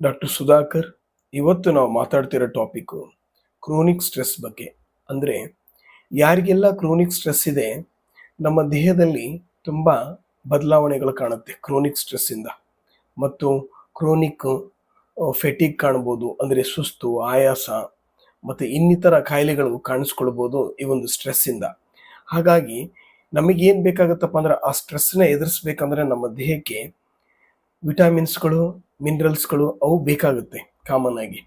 Doctor Sudhakar ಇವತ್ತು ನಾವು ಮಾತಾಡ್ತಿರೋ topic chronic stress ಬಗ್ಗೆ. ಅಂದರೆ ಯಾರಿಗೆಲ್ಲ ಕ್ರೋನಿಕ್ ಸ್ಟ್ರೆಸ್ ಇದೆ, ನಮ್ಮ ದೇಹದಲ್ಲಿ ತುಂಬ ಬದಲಾವಣೆಗಳು ಕಾಣುತ್ತೆ ಕ್ರೋನಿಕ್ ಸ್ಟ್ರೆಸ್ಸಿಂದ ಮತ್ತು ಕ್ರೋನಿಕ್ ಫೆಟಿಕ್ ಕಾಣ್ಬೋದು, ಅಂದರೆ ಸುಸ್ತು, ಆಯಾಸ, ಮತ್ತು ಇನ್ನಿತರ ಕಾಯಿಲೆಗಳು ಕಾಣಿಸ್ಕೊಳ್ಬೋದು ಈ ಒಂದು ಸ್ಟ್ರೆಸ್ಸಿಂದ ಹಾಗಾಗಿ ನಮಗೇನು ಬೇಕಾಗತ್ತಪ್ಪ ಅಂದ್ರೆ ಆ ಸ್ಟ್ರೆಸ್ನ ಎದುರಿಸ್ಬೇಕಂದ್ರೆ ನಮ್ಮ ದೇಹಕ್ಕೆ ವಿಟಮಿನ್ಸ್ಗಳು, ಮಿನರಲ್ಸ್ಗಳು ಅವು ಬೇಕಾಗುತ್ತೆ ಕಾಮನ್ ಆಗಿ.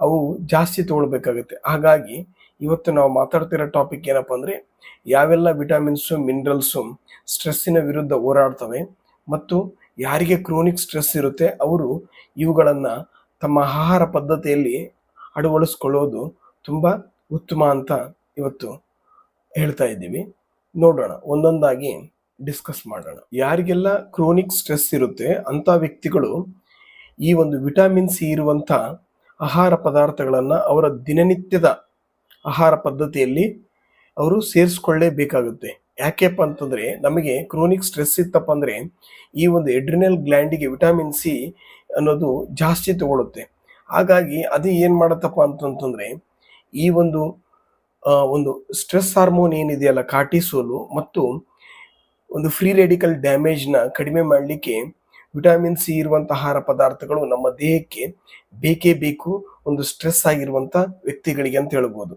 ಅವು ಜಾಸ್ತಿ ತೊಗೊಳ್ಬೇಕಾಗುತ್ತೆ. ಹಾಗಾಗಿ ಇವತ್ತು ನಾವು ಮಾತಾಡ್ತಿರೋ ಟಾಪಿಕ್ ಏನಪ್ಪ ಅಂದರೆ ಯಾವೆಲ್ಲ ವಿಟಮಿನ್ಸು, ಮಿನರಲ್ಸು ಸ್ಟ್ರೆಸ್ಸಿನ ವಿರುದ್ಧ ಹೋರಾಡ್ತವೆ ಮತ್ತು ಯಾರಿಗೆ ಕ್ರೋನಿಕ್ ಸ್ಟ್ರೆಸ್ ಇರುತ್ತೆ ಅವರು ಇವುಗಳನ್ನು ತಮ್ಮ ಆಹಾರ ಪದ್ಧತಿಯಲ್ಲಿ ಅಳವಡಿಸ್ಕೊಳ್ಳೋದು ತುಂಬ ಉತ್ತಮ ಅಂತ ಇವತ್ತು ಹೇಳ್ತಾ ಇದ್ದೀವಿ. ನೋಡೋಣ. ಒಂದೊಂದಾಗಿ ಡಿಸ್ಕಸ್ ಮಾಡೋಣ. ಯಾರಿಗೆಲ್ಲ ಕ್ರೋನಿಕ್ ಸ್ಟ್ರೆಸ್ ಇರುತ್ತೆ, ಅಂಥ ವ್ಯಕ್ತಿಗಳು ಈ ಒಂದು ವಿಟಮಿನ್ ಸಿ ಇರುವಂಥ ಆಹಾರ ಪದಾರ್ಥಗಳನ್ನು ಅವರ ದಿನನಿತ್ಯದ ಆಹಾರ ಪದ್ಧತಿಯಲ್ಲಿ ಅವರು ಸೇರಿಸ್ಕೊಳ್ಳೇಬೇಕಾಗುತ್ತೆ. ಯಾಕೆಪ್ಪ ಅಂತಂದರೆ ನಮಗೆ ಕ್ರೋನಿಕ್ ಸ್ಟ್ರೆಸ್ ಇತ್ತಪ್ಪ ಅಂದರೆ ಈ ಒಂದು ಎಡ್ರಿನಲ್ ಗ್ಲ್ಯಾಂಡಿಗೆ ವಿಟಮಿನ್ ಸಿ ಅನ್ನೋದು ಜಾಸ್ತಿ ತಗೊಳುತ್ತೆ. ಹಾಗಾಗಿ ಅದು ಏನು ಮಾಡುತ್ತಪ್ಪ ಅಂತಂತಂದರೆ ಈ ಒಂದು ಒಂದು ಸ್ಟ್ರೆಸ್ ಹಾರ್ಮೋನ್ ಏನಿದೆಯಲ್ಲ ಕಾಟಿಸೋಲು ಮತ್ತು ಒಂದು ಫ್ರೀ ರೆಡಿಕಲ್ ಡ್ಯಾಮೇಜ್ನ ಕಡಿಮೆ ಮಾಡಲಿಕ್ಕೆ ವಿಟಮಿನ್ ಸಿ ಇರುವಂಥ ಆಹಾರ ಪದಾರ್ಥಗಳು ನಮ್ಮ ದೇಹಕ್ಕೆ ಬೇಕೇ ಬೇಕು, ಒಂದು ಸ್ಟ್ರೆಸ್ ಆಗಿರುವಂಥ ವ್ಯಕ್ತಿಗಳಿಗೆ ಅಂತ ಹೇಳ್ಬೋದು.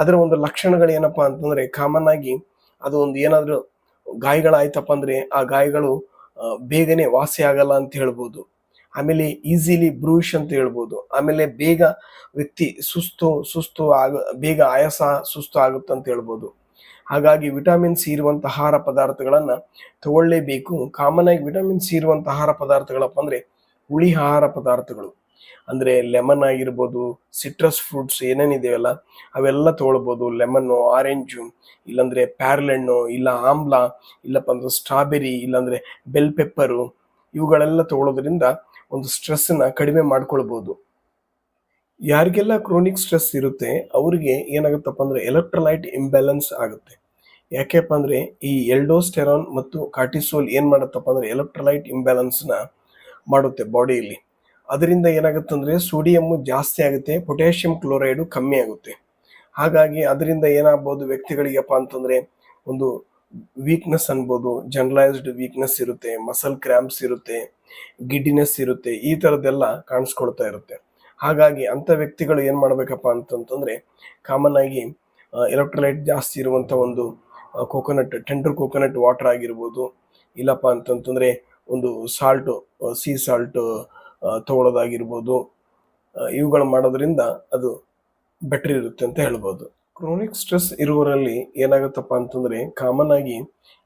ಅದರ ಒಂದು ಲಕ್ಷಣಗಳು ಏನಪ್ಪ ಅಂತಂದ್ರೆ ಕಾಮನ್ ಆಗಿ ಅದು ಒಂದು ಏನಾದರೂ ಗಾಯಗಳಾಯ್ತಪ್ಪ ಅಂದ್ರೆ ಆ ಗಾಯಗಳು ಬೇಗನೆ ವಾಸಿ ಆಗಲ್ಲ ಅಂತ ಹೇಳ್ಬೋದು. ಆಮೇಲೆ ಈಸಿಲಿ ಬ್ರೂಷ್ ಅಂತ ಹೇಳ್ಬೋದು. ಆಮೇಲೆ ಬೇಗ ವ್ಯಕ್ತಿ ಸುಸ್ತು ಸುಸ್ತು ಆಗ, ಬೇಗ ಆಯಾಸ, ಸುಸ್ತು ಆಗುತ್ತೆ ಅಂತ ಹೇಳ್ಬೋದು. ಹಾಗಾಗಿ ವಿಟಮಿನ್ ಸಿ ಇರುವಂಥ ಆಹಾರ ಪದಾರ್ಥಗಳನ್ನು ತಗೊಳ್ಳೇಬೇಕು. ಕಾಮನ್ ಆಗಿ ವಿಟಮಿನ್ ಸಿ ಇರುವಂಥ ಆಹಾರ ಪದಾರ್ಥಗಳಪ್ಪ ಅಂದರೆ ಹುಳಿ ಆಹಾರ ಪದಾರ್ಥಗಳು. ಅಂದರೆ ಲೆಮನ್ ಆಗಿರ್ಬೋದು, ಸಿಟ್ರಸ್ ಫ್ರೂಟ್ಸ್ ಏನೇನಿದೆಯಲ್ಲ ಅವೆಲ್ಲ ತಗೊಳ್ಬೋದು. ಲೆಮನ್ನು, ಆರೆಂಜು, ಇಲ್ಲಾಂದರೆ ಪ್ಯಾರ್ಲೆಣ್ಣು, ಇಲ್ಲ ಆಮ್ಲ, ಇಲ್ಲಪ್ಪ ಅಂದ್ರೆ ಸ್ಟ್ರಾಬೆರಿ, ಇಲ್ಲಾಂದರೆ ಬೆಲ್ ಪೆಪ್ಪರು, ಇವುಗಳೆಲ್ಲ ತಗೊಳ್ಳೋದ್ರಿಂದ ಒಂದು ಸ್ಟ್ರೆಸ್ಸನ್ನು ಕಡಿಮೆ ಮಾಡ್ಕೊಳ್ಬೋದು. ಯಾರಿಗೆಲ್ಲ ಕ್ರೋನಿಕ್ ಸ್ಟ್ರೆಸ್ ಇರುತ್ತೆ, ಅವರಿಗೆ ಏನಾಗುತ್ತಪ್ಪ ಅಂದರೆ ಎಲೆಕ್ಟ್ರೋಲೈಟ್ ಇಂಬ್ಯಾಲೆನ್ಸ್ ಆಗುತ್ತೆ. ಯಾಕೆಪ್ಪ ಅಂದರೆ ಈ ಎಲ್ಡೋಸ್ಟೆರಾನ್ ಮತ್ತು ಕಾರ್ಟಿಸೋಲ್ ಏನು ಮಾಡುತ್ತಪ್ಪ ಅಂದರೆ ಎಲೆಕ್ಟ್ರೋಲೈಟ್ ಇಂಬ್ಯಾಲೆನ್ಸ್ನ ಮಾಡುತ್ತೆ ಬಾಡಿಯಲ್ಲಿ ಅದರಿಂದ ಏನಾಗುತ್ತೆ ಅಂದರೆ ಸೋಡಿಯಮ್ಮು ಜಾಸ್ತಿ ಆಗುತ್ತೆ ಪೊಟ್ಯಾಷಿಯಂ ಕ್ಲೋರೈಡು ಕಮ್ಮಿ ಆಗುತ್ತೆ. ಹಾಗಾಗಿ ಅದರಿಂದ ಏನಾಗ್ಬೋದು ವ್ಯಕ್ತಿಗಳಿಗೆಪ್ಪ ಅಂತಂದರೆ ಒಂದು ವೀಕ್ನೆಸ್ ಅನ್ಬೋದು ಜನರಲೈಸ್ಡ್ ವೀಕ್ನೆಸ್ ಇರುತ್ತೆ ಮಸಲ್ ಕ್ರ್ಯಾಂಪ್ಸ್ ಇರುತ್ತೆ ಗಿಡ್ಡಿನೆಸ್ ಇರುತ್ತೆ, ಈ ಥರದ್ದೆಲ್ಲ ಕಾಣಿಸ್ಕೊಳ್ತಾ ಇರುತ್ತೆ. ಹಾಗಾಗಿ ಅಂಥ ವ್ಯಕ್ತಿಗಳು ಏನು ಮಾಡಬೇಕಪ್ಪ ಅಂತಂತಂದರೆ ಕಾಮನ್ ಆಗಿ ಎಲೆಕ್ಟ್ರೋಲೈಟ್ ಜಾಸ್ತಿ ಇರುವಂಥ ಒಂದು ಕೋಕೋನಟ್ ಟೆಂಡರ್ ಕೋಕೋನಟ್ ವಾಟರ್ ಆಗಿರ್ಬೋದು. ಇಲ್ಲಪ್ಪ ಅಂತಂತಂದರೆ ಒಂದು ಸಾಲ್ಟು ಸೀ ಸಾಲ್ಟು ತಗೊಳ್ಳೋದಾಗಿರ್ಬೋದು. ಇವುಗಳು ಮಾಡೋದ್ರಿಂದ ಅದು ಬೆಟ್ರ್ ಇರುತ್ತೆ ಅಂತ ಹೇಳ್ಬೋದು. ಕ್ರೋನಿಕ್ ಸ್ಟ್ರೆಸ್ ಇರುವವರಲ್ಲಿ ಏನಾಗುತ್ತಪ್ಪ ಅಂತಂದರೆ ಕಾಮನ್ ಆಗಿ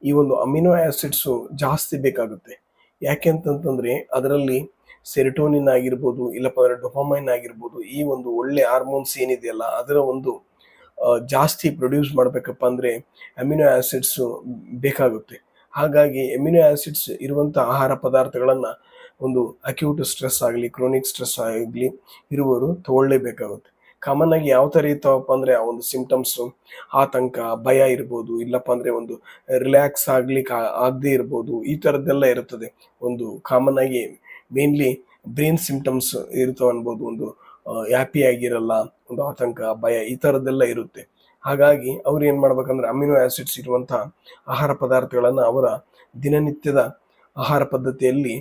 ಈ ಒಂದು ಅಮಿನೋ ಆ್ಯಸಿಡ್ಸು ಜಾಸ್ತಿ ಬೇಕಾಗುತ್ತೆ. ಯಾಕೆ ಅಂತಂತಂದರೆ ಅದರಲ್ಲಿ ಸೆರಿಟೋನಿನ್ ಆಗಿರ್ಬೋದು, ಇಲ್ಲಪ್ಪ ಅಂದರೆ ಡೊಪಾಮೈನ್ ಆಗಿರ್ಬೋದು, ಈ ಒಂದು ಒಳ್ಳೆ ಹಾರ್ಮೋನ್ಸ್ ಏನಿದೆಯಲ್ಲ, ಅದರ ಒಂದು ಜಾಸ್ತಿ ಪ್ರೊಡ್ಯೂಸ್ ಮಾಡಬೇಕಪ್ಪ ಅಂದರೆ ಅಮಿನೋ ಆ್ಯಸಿಡ್ಸು ಬೇಕಾಗುತ್ತೆ. ಹಾಗಾಗಿ ಅಮಿನೋ ಆ್ಯಸಿಡ್ಸ್ ಇರುವಂಥ ಆಹಾರ ಪದಾರ್ಥಗಳನ್ನು ಒಂದು ಅಕ್ಯೂಟ್ ಸ್ಟ್ರೆಸ್ ಆಗಲಿ ಕ್ರೋನಿಕ್ ಸ್ಟ್ರೆಸ್ ಆಗಲಿ ಇರುವವರು ತಗೊಳ್ಳೇಬೇಕಾಗುತ್ತೆ. ಕಾಮನ್ ಆಗಿ ಯಾವ ಥರ ಇರ್ತಾವಪ್ಪ ಅಂದರೆ ಆ ಒಂದು ಸಿಂಪ್ಟಮ್ಸು ಆತಂಕ, ಭಯ ಇರ್ಬೋದು, ಇಲ್ಲಪ್ಪ ಅಂದರೆ ಒಂದು ರಿಲ್ಯಾಕ್ಸ್ ಆಗ್ಲಿಕ್ಕೆ ಆಗದೇ ಇರ್ಬೋದು, ಈ ಥರದ್ದೆಲ್ಲ ಇರುತ್ತದೆ ಒಂದು ಕಾಮನ್ ಆಗಿ ಮೇನ್ಲಿ ಬ್ರೈನ್ ಸಿಂಪ್ಟಮ್ಸ್ ಇರ್ತಾವೆ ಅನ್ಬೋದು ಒಂದು ಹ್ಯಾಪಿ ಆಗಿರಲ್ಲ, ಒಂದು ಆತಂಕ, ಭಯ, ಈ ಥರದ್ದೆಲ್ಲ ಇರುತ್ತೆ. ಹಾಗಾಗಿ ಅವ್ರು ಏನು ಮಾಡ್ಬೇಕಂದ್ರೆ ಅಮಿನೋ ಆ್ಯಸಿಡ್ಸ್ ಇರುವಂಥ ಆಹಾರ ಪದಾರ್ಥಗಳನ್ನು ಅವರ ದಿನನಿತ್ಯದ ಆಹಾರ ಪದ್ಧತಿಯಲ್ಲಿ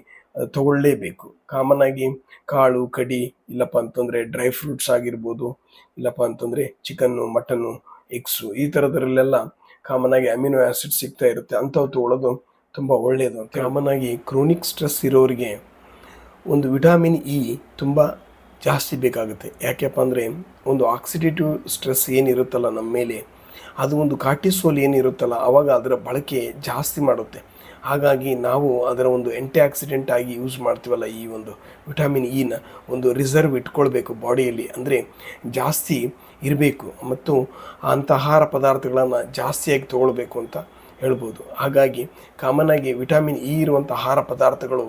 ತಗೊಳ್ಳೇಬೇಕು. ಕಾಮನ್ ಆಗಿ ಕಾಳು, ಕಡಿ, ಇಲ್ಲಪ್ಪ ಅಂತಂದರೆ ಡ್ರೈ ಫ್ರೂಟ್ಸ್ ಆಗಿರ್ಬೋದು, ಇಲ್ಲಪ್ಪ ಅಂತಂದರೆ ಚಿಕನ್ನು ಮಟನ್ನು ಎಗ್ಸು ಈ ಥರದ್ರಲ್ಲೆಲ್ಲ ಕಾಮನ್ ಆಗಿ ಅಮಿನೋ ಆ್ಯಸಿಡ್ ಸಿಗ್ತಾ ಇರುತ್ತೆ. ಅಂಥವು ತಗೊಳ್ಳೋದು ತುಂಬ ಒಳ್ಳೆಯದು ಕಾಮನ್ ಆಗಿ ಕ್ರೋನಿಕ್ ಸ್ಟ್ರೆಸ್ ಇರೋರಿಗೆ ಒಂದು ವಿಟಮಿನ್ ಇ ತುಂಬ ಜಾಸ್ತಿ ಬೇಕಾಗುತ್ತೆ. ಯಾಕೆಪ್ಪ ಅಂದರೆ ಒಂದು ಆಕ್ಸಿಡೇಟಿವ್ ಸ್ಟ್ರೆಸ್ ಏನಿರುತ್ತಲ್ಲ ನಮ್ಮ ಮೇಲೆ, ಅದು ಒಂದು ಕಾರ್ಟಿಸೋಲ್ ಏನಿರುತ್ತಲ್ಲ ಆವಾಗ ಅದರ ಬಳಕೆ ಜಾಸ್ತಿ ಮಾಡುತ್ತೆ. ಹಾಗಾಗಿ ನಾವು ಅದರ ಒಂದು ಎಂಟಿ ಆಕ್ಸಿಡೆಂಟ್ ಆಗಿ ಯೂಸ್ ಮಾಡ್ತೀವಲ್ಲ ಈ ಒಂದು ವಿಟಾಮಿನ್ ಇನ ಒಂದು ರಿಸರ್ವ್ ಇಟ್ಕೊಳ್ಬೇಕು ಬಾಡಿಯಲ್ಲಿ. ಅಂದರೆ ಜಾಸ್ತಿ ಇರಬೇಕು ಮತ್ತು ಅಂಥ ಆಹಾರ ಪದಾರ್ಥಗಳನ್ನು ಜಾಸ್ತಿಯಾಗಿ ತೊಗೊಳ್ಬೇಕು ಅಂತ ಹೇಳ್ಬೋದು. ಹಾಗಾಗಿ ಕಾಮನ್ ಆಗಿ ವಿಟಮಿನ್ ಇ ಇರುವಂಥ ಆಹಾರ ಪದಾರ್ಥಗಳು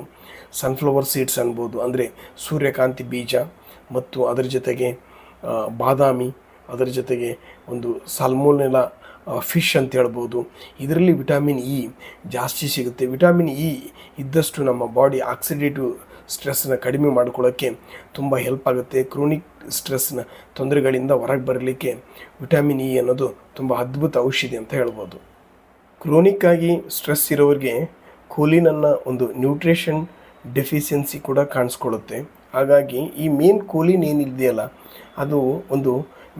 ಸನ್ಫ್ಲವರ್ ಸೀಡ್ಸ್ ಅನ್ಬೋದು. ಅಂದರೆ ಸೂರ್ಯಕಾಂತಿ ಬೀಜ ಮತ್ತು ಅದರ ಜೊತೆಗೆ ಬಾದಾಮಿ, ಅದರ ಜೊತೆಗೆ ಒಂದು ಸಾಲ್ಮೋನೆಲ ಫಿಶ್ ಅಂತ ಹೇಳ್ಬೋದು. ಇದರಲ್ಲಿ ವಿಟಮಿನ್ ಇ ಜಾಸ್ತಿ ಸಿಗುತ್ತೆ. ವಿಟಮಿನ್ ಇ ಇದ್ದಷ್ಟು ನಮ್ಮ ಬಾಡಿ ಆಕ್ಸಿಡೇಟಿವ್ ಸ್ಟ್ರೆಸ್ನ ಕಡಿಮೆ ಮಾಡ್ಕೊಳ್ಳೋಕ್ಕೆ ತುಂಬ ಹೆಲ್ಪ್ ಆಗುತ್ತೆ. ಕ್ರೋನಿಕ್ ಸ್ಟ್ರೆಸ್ನ ತೊಂದರೆಗಳಿಂದ ಹೊರಗೆ ಬರಲಿಕ್ಕೆ ವಿಟಮಿನ್ ಇ ಅನ್ನೋದು ತುಂಬ ಅದ್ಭುತ ಔಷಧಿ ಅಂತ ಹೇಳ್ಬೋದು. ಕ್ರೋನಿಕ್ ಆಗಿ ಸ್ಟ್ರೆಸ್ ಇರೋರಿಗೆ ಕೋಲಿನನ್ನ ಒಂದು ನ್ಯೂಟ್ರಿಷನ್ ಡೆಫಿಷಿಯನ್ಸಿ ಕೂಡ ಕಾಣಿಸ್ಕೊಳ್ಳುತ್ತೆ. ಹಾಗಾಗಿ ಈ ಮೇನ್ ಕೋಲಿನ್ ಏನಿದೆಯಲ್ಲ, ಅದು ಒಂದು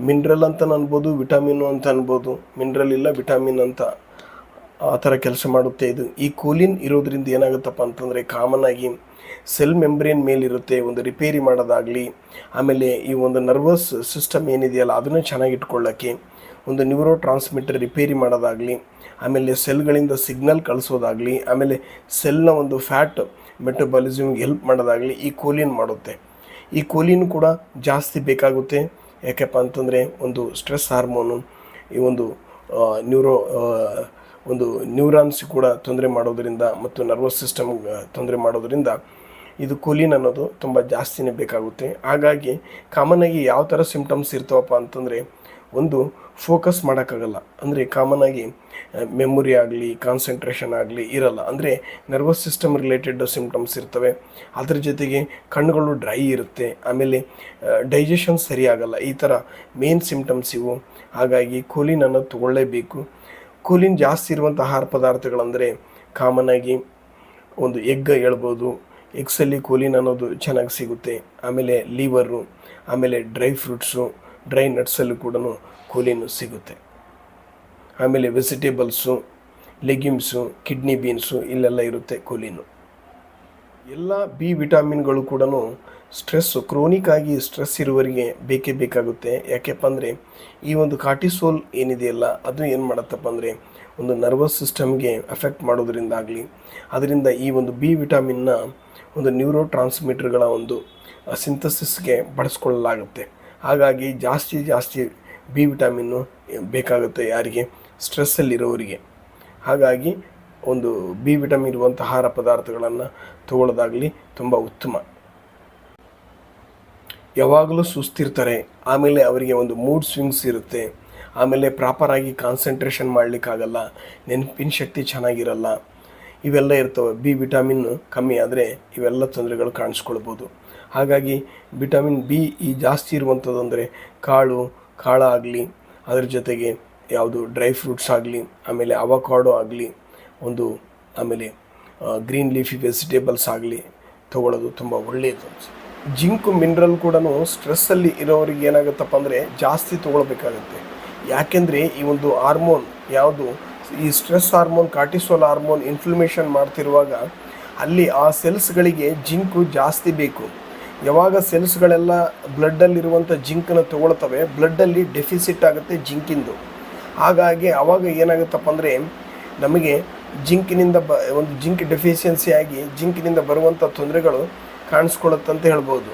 ಮಿನ್ರಲ್ ಅಂತ ಅನ್ಬೋದು, ವಿಟಮಿನ್ ಅಂತ ಅನ್ಬೋದು, ಮಿನ್ರಲ್ ಇಲ್ಲ, ವಿಟಮಿನ್ ಅಂತ ಆ ಥರ ಕೆಲಸ ಮಾಡುತ್ತೆ ಇದು. ಈ ಕೋಲಿನ್ ಇರೋದ್ರಿಂದ ಏನಾಗುತ್ತಪ್ಪ ಅಂತಂದರೆ ಕಾಮನ್ ಆಗಿ ಸೆಲ್ ಮೆಂಬ್ರೇನ್ ಮೇಲಿರುತ್ತೆ, ಒಂದು ರಿಪೇರಿ ಮಾಡೋದಾಗಲಿ, ಆಮೇಲೆ ಈ ಒಂದು ನರ್ವಸ್ ಸಿಸ್ಟಮ್ ಏನಿದೆಯಲ್ಲ, ಅದನ್ನು ಚೆನ್ನಾಗಿ ಇಟ್ಕೊಳ್ಳೋಕ್ಕೆ ಒಂದು ನ್ಯೂರೋ ಟ್ರಾನ್ಸ್ಮಿಟರ್ ರಿಪೇರಿ ಮಾಡೋದಾಗಲಿ ಆಮೇಲೆ ಸೆಲ್ಗಳಿಂದ ಸಿಗ್ನಲ್ ಕಳಿಸೋದಾಗಲಿ, ಆಮೇಲೆ ಸೆಲ್ನ ಒಂದು ಫ್ಯಾಟ್ ಮೆಟಬಾಲಿಸಮ್ಗೆ ಹೆಲ್ಪ್ ಮಾಡೋದಾಗಲಿ ಈ ಕೋಲಿನ್ ಮಾಡುತ್ತೆ. ಈ ಕೋಲಿನ್ ಕೂಡ ಜಾಸ್ತಿ ಬೇಕಾಗುತ್ತೆ. ಯಾಕೆಪ್ಪ ಅಂತಂದರೆ ಒಂದು ಸ್ಟ್ರೆಸ್ ಹಾರ್ಮೋನು, ಈ ಒಂದು ನ್ಯೂರೋ ಒಂದು ನ್ಯೂರಾನ್ಸ್ ಕೂಡ ತೊಂದರೆ ಮಾಡೋದರಿಂದ ಮತ್ತು ನರ್ವಸ್ ಸಿಸ್ಟಮ್ ತೊಂದರೆ ಮಾಡೋದರಿಂದ ಇದು ಕೋಲಿನ್ ಅನ್ನೋದು ತುಂಬ ಜಾಸ್ತಿನೇ ಬೇಕಾಗುತ್ತೆ. ಹಾಗಾಗಿ ಕಾಮನ್ ಆಗಿ ಯಾವ ಥರ ಸಿಮ್ಟಮ್ಸ್ ಇರ್ತವಪ್ಪ ಅಂತಂದರೆ, ಒಂದು ಫೋಕಸ್ ಮಾಡೋಕ್ಕಾಗಲ್ಲ. ಅಂದರೆ ಕಾಮನ್ ಆಗಿ ಮೆಮೊರಿ ಆಗಲಿ ಕಾನ್ಸಂಟ್ರೇಷನ್ ಆಗಲಿ ಇರಲ್ಲ. ಅಂದರೆ ನರ್ವಸ್ ಸಿಸ್ಟಮ್ ರಿಲೇಟೆಡ್ ಸಿಮ್ಟಮ್ಸ್ ಇರ್ತವೆ. ಅದ್ರ ಜೊತೆಗೆ ಕಣ್ಣುಗಳು ಡ್ರೈ ಇರುತ್ತೆ. ಆಮೇಲೆ ಡೈಜೆಷನ್ ಸರಿಯಾಗಲ್ಲ ಈ ಥರ ಮೇನ್ ಸಿಮ್ಟಮ್ಸ್ ಇವು. ಹಾಗಾಗಿ ಕೂಲಿನನ್ನು ತಗೊಳ್ಳೇಬೇಕು. ಕೋಲಿನ್ ಜಾಸ್ತಿ ಇರುವಂಥ ಆಹಾರ ಪದಾರ್ಥಗಳಂದರೆ ಕಾಮನ್ ಆಗಿ ಒಂದು ಎಗ್ ಹೇಳ್ಬೋದು. ಎಗ್ಸಲ್ಲಿ ಕೋಲಿನ್ ಅನ್ನೋದು ಚೆನ್ನಾಗಿ ಸಿಗುತ್ತೆ. ಆಮೇಲೆ ಲೀವರು ಆಮೇಲೆ ಡ್ರೈ ಫ್ರೂಟ್ಸು ಡ್ರೈ ನಟ್ಸಲ್ಲೂ ಕೂಡ ಕೂಲಿನೂ ಸಿಗುತ್ತೆ. ಆಮೇಲೆ ವೆಜಿಟೇಬಲ್ಸು ಲೆಗ್ಯೂಮ್ಸು ಕಿಡ್ನಿ ಬೀನ್ಸು ಇಲ್ಲೆಲ್ಲ ಇರುತ್ತೆ ಕೋಲಿನು. ಎಲ್ಲ ಬಿ ವಿಟಾಮಿನ್ಗಳು ಕೂಡ ಸ್ಟ್ರೆಸ್ಸು, ಕ್ರೋನಿಕ್ ಆಗಿ ಸ್ಟ್ರೆಸ್ ಇರುವವರಿಗೆ ಬೇಕೇ ಬೇಕಾಗುತ್ತೆ. ಯಾಕೆಪ್ಪ ಅಂದರೆ ಈ ಒಂದು ಕಾರ್ಟಿಸೋಲ್ ಏನಿದೆಯಲ್ಲ, ಅದು ಏನು ಮಾಡುತ್ತಪ್ಪ ಅಂದರೆ ಒಂದು ನರ್ವಸ್ ಸಿಸ್ಟಮ್ಗೆ ಅಫೆಕ್ಟ್ ಮಾಡೋದ್ರಿಂದಾಗಲಿ, ಅದರಿಂದ ಈ ಒಂದು ಬಿ ವಿಟಾಮಿನ್ನ ಒಂದು ನ್ಯೂರೋ ಟ್ರಾನ್ಸ್ಮಿಟರ್ಗಳ ಒಂದು ಸಿಂಥಸಿಸ್ಗೆ ಬಳಸ್ಕೊಳ್ಳಲಾಗುತ್ತೆ. ಹಾಗಾಗಿ ಜಾಸ್ತಿ ಜಾಸ್ತಿ ಬಿ ವಿಟಾಮಿನ್ನು ಬೇಕಾಗುತ್ತೆ ಯಾರಿಗೆ? ಸ್ಟ್ರೆಸ್ಸಲ್ಲಿರೋರಿಗೆ ಹಾಗಾಗಿ ಒಂದು ಬಿ ವಿಟಮಿನ್ ಇರುವಂಥ ಆಹಾರ ಪದಾರ್ಥಗಳನ್ನು ತಗೊಳ್ಳೋದಾಗಲಿ ತುಂಬ ಉತ್ತಮ. ಯಾವಾಗಲೂ ಸುಸ್ತಿರ್ತಾರೆ. ಆಮೇಲೆ ಅವರಿಗೆ ಒಂದು ಮೂಡ್ ಸ್ವಿಂಗ್ಸ್ ಇರುತ್ತೆ. ಆಮೇಲೆ ಪ್ರಾಪರಾಗಿ ಕಾನ್ಸಂಟ್ರೇಷನ್ ಮಾಡಲಿಕ್ಕಾಗಲ್ಲ. ನೆನಪಿನ ಶಕ್ತಿ ಚೆನ್ನಾಗಿರಲ್ಲ. ಇವೆಲ್ಲ ಇರ್ತವೆ. ಬಿ ವಿಟಾಮಿನ್ ಕಮ್ಮಿ ಆದರೆ ಇವೆಲ್ಲ ತೊಂದರೆಗಳು ಕಾಣಿಸ್ಕೊಳ್ಬೋದು. ಹಾಗಾಗಿ ವಿಟಮಿನ್ ಬಿ ಈ ಜಾಸ್ತಿ ಇರುವಂಥದ್ದು ಅಂದರೆ ಕಾಳು, ಕಾಳ ಆಗಲಿ, ಅದ್ರ ಜೊತೆಗೆ ಯಾವುದು ಡ್ರೈ ಫ್ರೂಟ್ಸ್ ಆಗಲಿ, ಆಮೇಲೆ ಅವಕಾಡೋ ಆಗಲಿ, ಒಂದು ಆಮೇಲೆ ಗ್ರೀನ್ ಲೀಫಿ ವೆಜಿಟೇಬಲ್ಸ್ ಆಗಲಿ ತಗೊಳ್ಳೋದು ತುಂಬ ಒಳ್ಳೆಯದು. ಜಿಂಕು ಮಿನರಲ್ ಕೂಡ ಸ್ಟ್ರೆಸ್ಸಲ್ಲಿ ಇರೋರಿಗೆ ಏನಾಗುತ್ತಪ್ಪ ಅಂದರೆ ಜಾಸ್ತಿ ತೊಗೊಳ್ಬೇಕಾಗುತ್ತೆ. ಯಾಕೆಂದರೆ ಈ ಒಂದು ಹಾರ್ಮೋನ್, ಯಾವುದು ಈ stress hormone, cortisol hormone inflammation ಮಾಡ್ತಿರುವಾಗ ಅಲ್ಲಿ ಆ ಸೆಲ್ಸ್ಗಳಿಗೆ ಜಿಂಕು ಜಾಸ್ತಿ ಬೇಕು. ಯಾವಾಗ ಸೆಲ್ಸ್ಗಳೆಲ್ಲ ಬ್ಲಡ್ಡಲ್ಲಿರುವಂಥ ಜಿಂಕನ್ನು ತಗೊಳ್ತವೆ, ಬ್ಲಡ್ಡಲ್ಲಿ ಡೆಫಿಸಿಟ್ ಆಗುತ್ತೆ ಜಿಂಕಿಂದು. ಹಾಗಾಗಿ ಆವಾಗ ಏನಾಗುತ್ತಪ್ಪ ಅಂದರೆ, ನಮಗೆ ಜಿಂಕಿನಿಂದ ಬ, ಒಂದು ಜಿಂಕ್ ಡೆಫಿಷಿಯನ್ಸಿ ಆಗಿ ಜಿಂಕಿನಿಂದ ಬರುವಂಥ ತೊಂದರೆಗಳು ಅಂತ ಹೇಳ್ಬೋದು.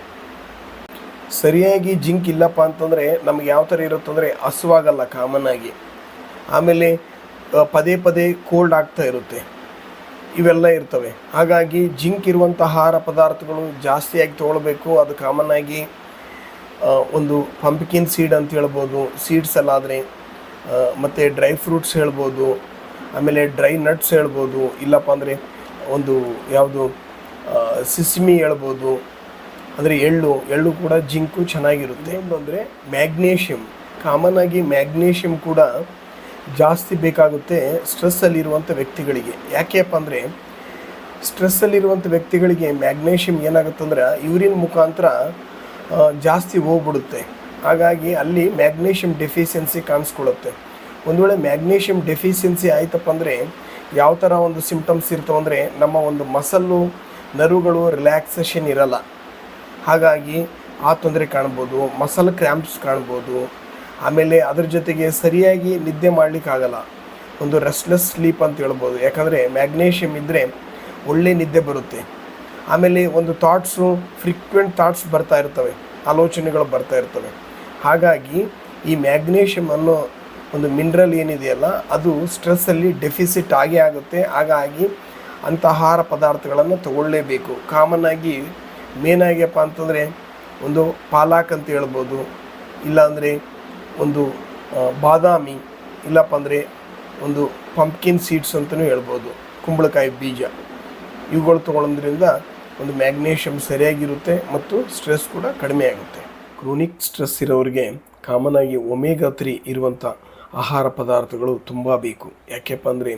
ಸರಿಯಾಗಿ ಜಿಂಕ್ ಇಲ್ಲಪ್ಪ ಅಂತಂದರೆ, ನಮ್ಗೆ ಯಾವ ಥರ ಇರುತ್ತಂದರೆ ಹಸುವಾಗಲ್ಲ ಕಾಮನ್ ಆಗಿ. ಆಮೇಲೆ ಪದೇ ಪದೇ ಕೋಲ್ಡ್ ಆಗ್ತಾ ಇರುತ್ತೆ. ಇವೆಲ್ಲ ಇರ್ತವೆ. ಹಾಗಾಗಿ ಜಿಂಕ್ ಇರುವಂಥ ಆಹಾರ ಪದಾರ್ಥಗಳು ಜಾಸ್ತಿಯಾಗಿ ತೊಗೊಳ್ಬೇಕು. ಅದು ಕಾಮನ್ ಆಗಿ ಒಂದು ಪಂಪ್ಕಿನ್ ಸೀಡ್ ಅಂತ ಹೇಳ್ಬೋದು ಸೀಡ್ಸ್ ಎಲ್ಲ ಆದರೆ ಮತ್ತು ಡ್ರೈ ಫ್ರೂಟ್ಸ್ ಹೇಳ್ಬೋದು, ಆಮೇಲೆ ಡ್ರೈ ನಟ್ಸ್ ಹೇಳ್ಬೋದು, ಇಲ್ಲಪ್ಪ ಅಂದರೆ ಒಂದು ಯಾವುದು ಸಿಸ್ಮಿ ಹೇಳ್ಬೋದು, ಅಂದರೆ ಎಳ್ಳು ಎಳ್ಳು ಕೂಡ ಜಿಂಕು ಚೆನ್ನಾಗಿರುತ್ತೆ. ಅಂದರೆ ಮ್ಯಾಗ್ನೇಷಿಯಮ್ ಕಾಮನ್ ಆಗಿ ಮ್ಯಾಗ್ನೇಷಿಯಮ್ ಕೂಡ ಜಾಸ್ತಿ ಬೇಕಾಗುತ್ತೆ ಸ್ಟ್ರೆಸ್ಸಲ್ಲಿರುವಂಥ ವ್ಯಕ್ತಿಗಳಿಗೆ. ಯಾಕೆಪ್ಪ ಅಂದರೆ ಸ್ಟ್ರೆಸ್ಸಲ್ಲಿರುವಂಥ ವ್ಯಕ್ತಿಗಳಿಗೆ ಮ್ಯಾಗ್ನೇಷಿಯಮ್ ಏನಾಗುತ್ತಂದ್ರೆ ಯೂರಿನ್ ಮುಖಾಂತರ ಜಾಸ್ತಿ ಹೋಗ್ಬಿಡುತ್ತೆ. ಹಾಗಾಗಿ ಅಲ್ಲಿ ಮ್ಯಾಗ್ನೇಷಿಯಮ್ ಡೆಫಿಷಿಯನ್ಸಿ ಕಾಣಿಸ್ಕೊಳ್ಳುತ್ತೆ. ಒಂದು ವೇಳೆ ಮ್ಯಾಗ್ನೇಷಿಯಮ್ ಡೆಫಿಷಿಯನ್ಸಿ ಆಯಿತಪ್ಪ ಅಂದರೆ, ಯಾವ ಥರ ಒಂದು ಸಿಂಪ್ಟಮ್ಸ್ ಇರ್ತವೆ ಅಂದರೆ, ನಮ್ಮ ಒಂದು ಮಸಲ್ಲು ನರುಗಳು ರಿಲ್ಯಾಕ್ಸೇಷನ್ ಇರಲ್ಲ. ಹಾಗಾಗಿ ಆ ತೊಂದರೆ ಕಾಣ್ಬೋದು ಮಸಲ್ ಕ್ರ್ಯಾಂಪ್ಸ್ ಕಾಣ್ಬೋದು ಆಮೇಲೆ ಅದ್ರ ಜೊತೆಗೆ ಸರಿಯಾಗಿ ನಿದ್ದೆ ಮಾಡಲಿಕ್ಕಾಗಲ್ಲ. ಒಂದು ರೆಸ್ಟ್ಲೆಸ್ ಸ್ಲೀಪ್ ಅಂತ ಹೇಳ್ಬೋದು. ಯಾಕಂದರೆ ಮ್ಯಾಗ್ನೇಷಿಯಮ್ ಇದ್ದರೆ ಒಳ್ಳೆ ನಿದ್ದೆ ಬರುತ್ತೆ. ಆಮೇಲೆ ಒಂದು ಥಾಟ್ಸು ಫ್ರೀಕ್ವೆಂಟ್ ಥಾಟ್ಸ್ ಬರ್ತಾ ಇರ್ತವೆ. ಆಲೋಚನೆಗಳು ಬರ್ತಾ ಇರ್ತವೆ. ಹಾಗಾಗಿ ಈ ಮ್ಯಾಗ್ನೇಷಿಯಮ್ ಅನ್ನೋ ಒಂದು ಮಿನರಲ್ ಏನಿದೆಯಲ್ಲ, ಅದು ಸ್ಟ್ರೆಸ್ಸಲ್ಲಿ ಡೆಫಿಸಿಟ್ ಆಗೇ ಆಗುತ್ತೆ. ಹಾಗಾಗಿ ಅಂತ ಆಹಾರ ಪದಾರ್ಥಗಳನ್ನು ತಗೊಳ್ಳೇಬೇಕು. ಕಾಮನ್ ಆಗಿ ಮೇನ್ ಆಗ್ಯಪ್ಪ ಅಂತಂದರೆ ಒಂದು ಪಾಲಾಕ್ ಅಂತ ಹೇಳ್ಬೋದು. ಇಲ್ಲಾಂದರೆ ಒಂದು ಬಾದಾಮಿ, ಇಲ್ಲಪ್ಪ ಅಂದರೆ ಒಂದು ಪಂಪ್ಕಿನ್ ಸೀಡ್ಸ್ ಅಂತಲೂ ಹೇಳ್ಬೋದು, ಕುಂಬಳಕಾಯಿ ಬೀಜ. ಇವುಗಳು ತೊಗೊಳೋದ್ರಿಂದ ಒಂದು ಮ್ಯಾಗ್ನೇಷಿಯಮ್ ಸರಿಯಾಗಿರುತ್ತೆ ಮತ್ತು ಸ್ಟ್ರೆಸ್ ಕೂಡ ಕಡಿಮೆ ಆಗುತ್ತೆ. ಕ್ರೋನಿಕ್ ಸ್ಟ್ರೆಸ್ ಇರೋರಿಗೆ ಕಾಮನ್ ಆಗಿ ಒಮೇಗಾ ತ್ರೀ ಇರುವಂಥ ಆಹಾರ ಪದಾರ್ಥಗಳು ತುಂಬ ಬೇಕು. ಯಾಕೆಪ್ಪ ಅಂದರೆ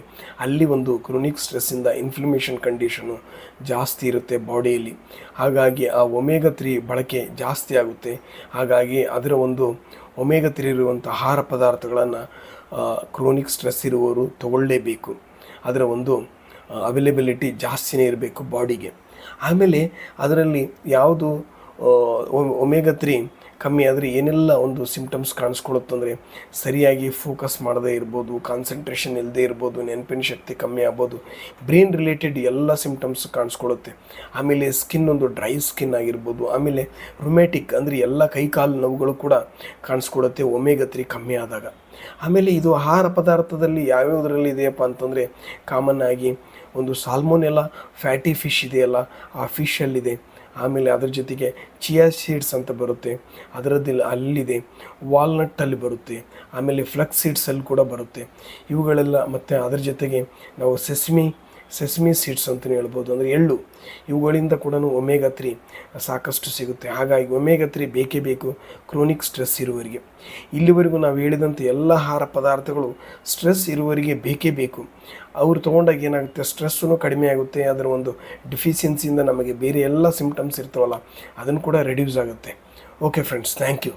ಅಲ್ಲಿ ಒಂದು ಕ್ರೋನಿಕ್ ಸ್ಟ್ರೆಸ್ಸಿಂದ ಇನ್ಫ್ಲಮೇಷನ್ ಕಂಡೀಷನು ಜಾಸ್ತಿ ಇರುತ್ತೆ ಬಾಡಿಯಲ್ಲಿ. ಹಾಗಾಗಿ ಆ ಒಮೇಗ ತ್ರೀ ಬಳಕೆ ಜಾಸ್ತಿ ಆಗುತ್ತೆ. ಹಾಗಾಗಿ ಅದರ ಒಂದು ಒಮೇಗ ತ್ರೀ ಇರುವಂಥ ಆಹಾರ ಪದಾರ್ಥಗಳನ್ನು ಕ್ರೋನಿಕ್ ಸ್ಟ್ರೆಸ್ ಇರುವವರು ತಗೊಳ್ಳಲೇಬೇಕು ಅದರ ಒಂದು ಅವೈಲೇಬಿಲಿಟಿ ಜಾಸ್ತಿನೇ ಇರಬೇಕು ಬಾಡಿಗೆ. ಆಮೇಲೆ ಅದರಲ್ಲಿ ಯಾವುದು ಒಮೇಗ ತ್ರೀ ಕಮ್ಮಿ ಆದರೆ ಏನೆಲ್ಲ ಒಂದು ಸಿಮ್ಟಮ್ಸ್ ಕಾಣಿಸ್ಕೊಳ್ಳುತ್ತಂದರೆ ಸರಿಯಾಗಿ ಫೋಕಸ್ ಮಾಡದೇ ಇರ್ಬೋದು ಕಾನ್ಸಂಟ್ರೇಷನ್ ಇಲ್ಲದೆ ಇರ್ಬೋದು, ನೆನಪಿನ ಶಕ್ತಿ ಕಮ್ಮಿ ಆಗ್ಬೋದು ಬ್ರೈನ್ ರಿಲೇಟೆಡ್ ಎಲ್ಲ ಸಿಮ್ಟಮ್ಸ್ ಕಾಣಿಸ್ಕೊಳ್ಳುತ್ತೆ. ಆಮೇಲೆ ಸ್ಕಿನ್ ಒಂದು ಡ್ರೈ ಸ್ಕಿನ್ ಆಗಿರ್ಬೋದು, ಆಮೇಲೆ ರೊಮ್ಯಾಟಿಕ್ ಅಂದರೆ ಎಲ್ಲ ಕೈ ಕಾಲು ನೋವುಗಳು ಕೂಡ ಕಾಣಿಸ್ಕೊಳ್ಳುತ್ತೆ ಒಮೇಗಾ ತ್ರೀ ಕಮ್ಮಿ ಆದಾಗ. ಆಮೇಲೆ ಇದು ಆಹಾರ ಪದಾರ್ಥದಲ್ಲಿ ಯಾವ್ಯಾವುದರಲ್ಲಿ ಇದೆಯಪ್ಪ ಅಂತಂದರೆ ಕಾಮನ್ ಆಗಿ ಒಂದು ಸಾಲ್ಮೋನೆಲ್ಲ ಫ್ಯಾಟಿ ಫಿಶ್ ಇದೆಯಲ್ಲ, ಆ ಫಿಶಲ್ಲಿದೆ ಆಮೇಲೆ ಅದ್ರ ಜೊತೆಗೆ ಚಿಯಾ ಸೀಡ್ಸ್ ಅಂತ ಬರುತ್ತೆ. ಅದರದ್ದು ಅಲ್ಲಿದೆ ವಾಲ್ನಟ್ಟಲ್ಲಿ ಬರುತ್ತೆ. ಆಮೇಲೆ ಫ್ಲಕ್ಸ್ ಸೀಡ್ಸಲ್ಲಿ ಕೂಡ ಬರುತ್ತೆ. ಇವುಗಳೆಲ್ಲ ಮತ್ತು ಅದ್ರ ಜೊತೆಗೆ ನಾವು ಸೆಸ್ಮಿ ಸೆಸ್ಮಿ ಸೀಡ್ಸ್ ಅಂತಲೇ ಹೇಳ್ಬೋದು. ಅಂದರೆ ಎಳ್ಳು. ಇವುಗಳಿಂದ ಕೂಡ ಒಮೇಗಾ ತ್ರೀ ಸಾಕಷ್ಟು ಸಿಗುತ್ತೆ. ಹಾಗಾಗಿ ಒಮೇಗಾ ತ್ರೀ ಬೇಕೇ ಬೇಕು. ಕ್ರೋನಿಕ್ ಸ್ಟ್ರೆಸ್ ಇರುವವರಿಗೆ. ಇಲ್ಲಿವರೆಗೂ ನಾವು ಹೇಳಿದಂಥ ಎಲ್ಲ ಆಹಾರ ಪದಾರ್ಥಗಳು ಸ್ಟ್ರೆಸ್ ಇರುವವರಿಗೆ ಬೇಕೇ ಬೇಕು. ಅವರು ತೊಗೊಂಡಾಗ ಏನಾಗುತ್ತೆ? ಸ್ಟ್ರೆಸ್ಸೂ ಕಡಿಮೆ ಆಗುತ್ತೆ. ಅದರ ಒಂದು ಡಿಫಿಷಿಯನ್ಸಿಯಿಂದ ನಮಗೆ ಬೇರೆ ಎಲ್ಲ ಸಿಂಪ್ಟಮ್ಸ್ ಇರ್ತಾವಲ್ಲ, ಅದನ್ನು ಕೂಡ ರೆಡ್ಯೂಸ್ ಆಗುತ್ತೆ. Okay friends, thank you.